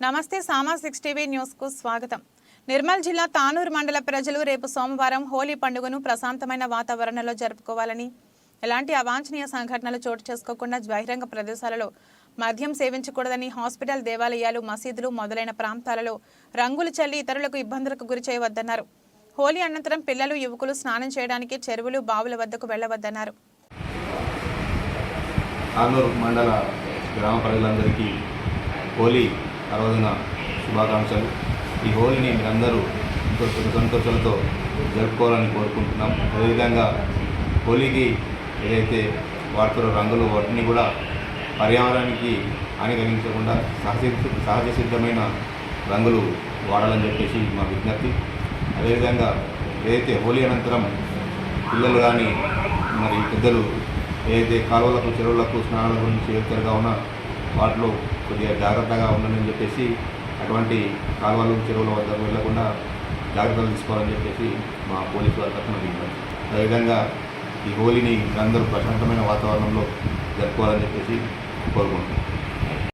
నమస్తే సామా six TV న్యూస్కు స్వాగతం. నిర్మల్ జిల్లా తానూరు మండల ప్రజలు రేపు సోమవారం హోలీ పండుగను ప్రశాంతమైన వాతావరణంలో జరుపుకోవాలని ఎలాంటి అవాంఛనీయ సంఘటనలు చోటు చేసుకోకుండా బహిరంగ ప్రదేశాలలో మద్యం సేవించకూడదని హాస్పిటల్ దేవాలయాలు మసీదులు మొదలైన ప్రాంతాలలో రంగులు చల్లి ఇతరులకు ఇబ్బందులకు గురి చేయవద్దన్నారు. హోలీ అనంతరం పిల్లలు యువకులు స్నానం చేయడానికి చెరువులు బావుల వద్దకు వెళ్ళవద్దన్నారు మండల గ్రామ ప్రజలందరికీ హోలీ పర్వదిన శుభాకాంక్షలు. ఈ హోలీని మీరందరూ ఎంతో సుఖ సంతోషాలతో జరుపుకోవాలని కోరుకుంటున్నాం. అదేవిధంగా హోలీకి ఏదైతే వాడుతున్న రంగులు వాటిని కూడా పర్యావరణానికి హాని కలిగించకుండా సహజ సహజ సిద్ధమైన రంగులు వాడాలని చెప్పేసి మా విజ్ఞప్తి. అదేవిధంగా ఏదైతే హోలీ అనంతరం పిల్లలు కానీ మరి పెద్దలు ఏదైతే కాలువలకు చెరువులకు స్నానాల గురించి వెళ్తారుగా ఉన్న వాటిలో కొద్దిగా జాగ్రత్తగా ఉండాలని చెప్పేసి అటువంటి కాలువలు చెరువుల వద్దకు వెళ్ళకుండా జాగ్రత్తలు తీసుకోవాలని చెప్పేసి మా పోలీసు వారి తరఫున విజ్ఞప్తి అదేవిధంగా ఈ హోలీని అందరూ ప్రశాంతమైన వాతావరణంలో జరుపుకోవాలని చెప్పేసి కోరుకుంటున్నాం.